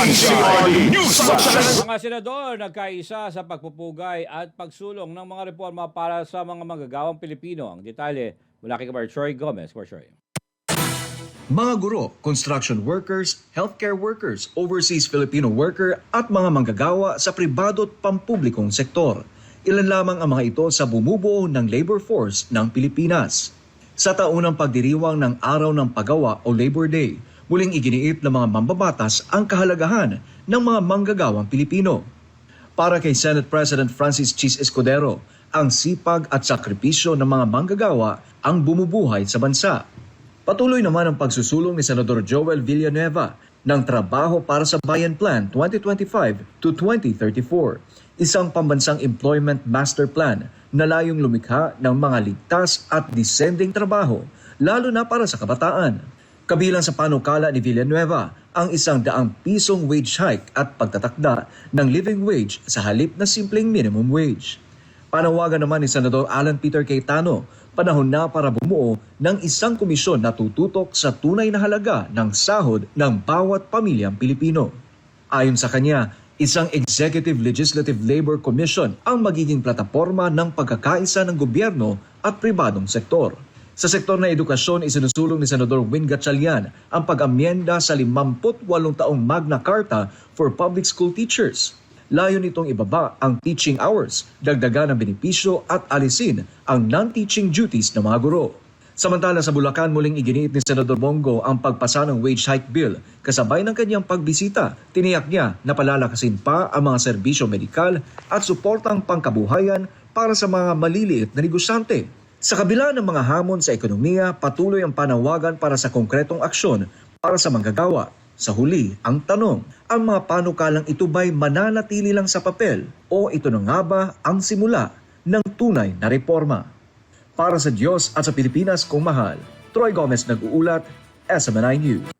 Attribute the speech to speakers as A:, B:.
A: DZRD News Sunshine.
B: Mga senador nagkaisa sa pagpupugay at pagsulong ng mga reforma para sa mga manggagawang Pilipino. Ang detalye mula kay Kabar Troy Gomez. Kabar Troy.
C: Mga guro, construction workers, healthcare workers, overseas Filipino worker at mga manggagawa sa pribado at pampublikong sektor. Ilan lamang ang mga ito sa bumubuo ng labor force ng Pilipinas. Sa taunang pagdiriwang ng Araw ng Paggawa o Labor Day, muling iginiit ng mga mambabatas ang kahalagahan ng mga manggagawang Pilipino. Para kay Senate President Francis Chis Escudero, ang sipag at sakripisyo ng mga manggagawa ang bumubuhay sa bansa. Patuloy naman ang pagsusulong ni Senador Joel Villanueva ng Trabaho para sa Bayan Plan 2025 to 2034, isang pambansang employment master plan na layong lumikha ng mga ligtas at descending trabaho, lalo na para sa kabataan. Kabilang sa panukala ni Villanueva ang isang daang pisong wage hike at pagtatakda ng living wage sa halip na simpleng minimum wage. Panawagan naman ni Senador Alan Peter Cayetano, panahon na para bumuo ng isang komisyon na tututok sa tunay na halaga ng sahod ng bawat pamilyang Pilipino. Ayon sa kanya, isang Executive Legislative Labor Commission ang magiging plataforma ng pagkakaisa ng gobyerno at pribadong sektor. Sa sektor na edukasyon, isinusulong ni Senador Win Gatchalian ang pag-amyenda sa 58 taong Magna Carta for Public School Teachers. Layo nitong ibaba ang teaching hours, dagdagan ang benepisyo at alisin ang non-teaching duties ng mga guro. Samantala sa Bulacan muling iginiit ni Senador Bongo ang pagpasa ng wage hike bill. Kasabay ng kanyang pagbisita, tiniyak niya na palalakasin pa ang mga serbisyo medikal at suportang pangkabuhayan para sa mga maliliit na negosyante. Sa kabila ng mga hamon sa ekonomiya, patuloy ang panawagan para sa konkretong aksyon para sa manggagawa. Sa huli, ang tanong, ang mga panukalang ito ba'y mananatili lang sa papel o ito na nga ba ang simula ng tunay na reforma? Para sa Diyos at sa Pilipinas kung mahal, Troy Gomez nag-uulat, SMNI News.